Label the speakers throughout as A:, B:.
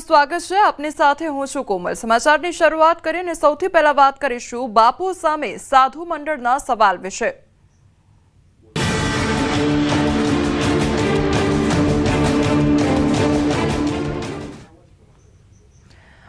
A: સ્વાગત છે. આપની સાથે હું છું કોમલ. સમાચારની શરૂઆત કરીને સૌથી પહેલા વાત કરીશું બાપુ સામે સાધુ મંડળના સવાલ વિશે.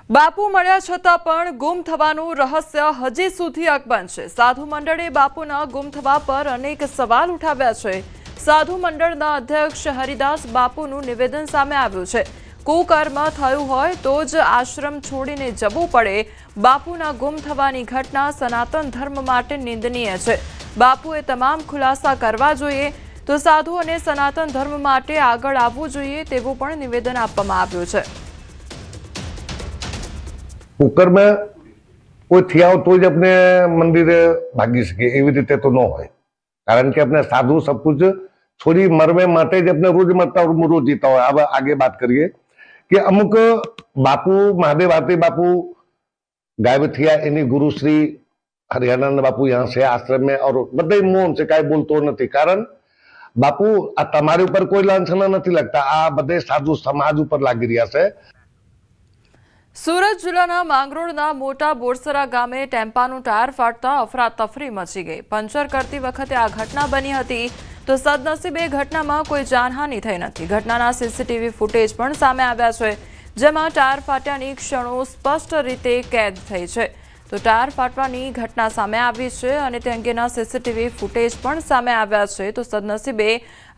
A: બાપુ મળ્યા છતાં પણ ગુમ થવાનું રહસ્ય હજી સુધી અકબંધ છે. સાધુ મંડળે બાપુના ગુમ થવા પર અનેક સવાલ ઉઠાવ્યા છે. સાધુ મંડળના અધ્યક્ષ હરિદાસ બાપુનું નિવેદન સામે આવ્યું છે. કુકર્મ થયું હોય તો જ આશ્રમ છોડીને જવું પડે. બાપુના ગુમ થવાની ઘટના સનાતન ધર્મ માટે નિંદનીય છે. બાપુએ તમામ ખુલાસા કરવા જોઈએ. તો સાધુ અને સનાતન ધર્મ માટે આગળ આવવું જોઈએ તેવું પણ નિવેદન આપવામાં આવ્યું છે.
B: કુકર્મ કોઈ થયા તો જ આપણે મંદિરે ભાગી શકીએ. એવી રીતે તો ન હોય. કારણ કે આપણે સાધુ સપુજ થોડી મરમે માટે જ આપણે રોજ મરતા રોજ જીતા હોય. હવે આગે વાત કરીએ. કે અમુક બાપુ મહાદેવ આરતી બાપુ ગાયબ થયા એની ગુરુશ્રી હરિયાનંદ બાપુ યહાં છે આશ્રમ में और બધા મૌન છે કાંઈ બોલતો નથી કારણ બાપુ આ તમારી ઉપર કોઈ લાંછના નથી લાગતા આ બધે સાધુ સમાજ ઉપર લાગી રહ્યા છે
A: સુરત જિલ્લાના માંગરોળના મોટા બોરસરા ગામે ટેમ્પાનું ટાયર ફાટતા અફરાતફરી મચી ગઈ પંચર કરતી વખતે આ ઘટના બની હતી તો સદનસીબે ઘટનામાં કોઈ જાનહાનિ થઈ નથી. ઘટનાના સીસીટીવી ફૂટેજ પણ સામે આવ્યા છે, જેમાં ટાયર ફાટ્યાની ક્ષણો સ્પષ્ટ રીતે કેદ થઈ છે. તો ટાયર ફાટવાની ઘટના સામે આવી છે અને તે અંગેના સીસીટીવી ફૂટેજ પણ સામે આવ્યા છે. તો સદનસીબે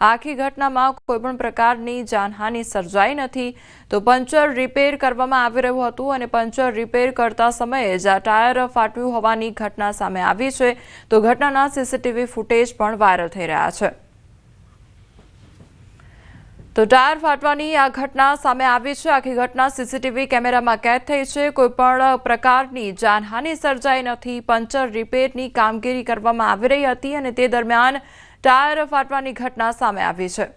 A: આખી ઘટનામાં કોઈપણ પ્રકારની જાનહાનિ સર્જાઈ નથી. તો પંચર રિપેર કરવામાં આવી રહ્યું હતું અને પંચર રિપેર કરતા સમયે જ આ ટાયર ફાટ્યું હોવાની ઘટના સામે આવી છે. તો ઘટનાના સીસીટીવી ફૂટેજ પણ વાયરલ થઈ રહ્યા છે. તો ટાયર ફાટવાની આ ઘટના સામે આવી છે. આખી ઘટના સીસીટીવી કેમેરામાં કેદ થઈ છે. કોઈપણ પ્રકારની જાનહાનિ સર્જાઈ નથી. પંચર રિપેરની કામગીરી કરવામાં આવી રહી હતી અને તે દરમિયાન ટાયર ફાટવાની ઘટના સામે આવી છે.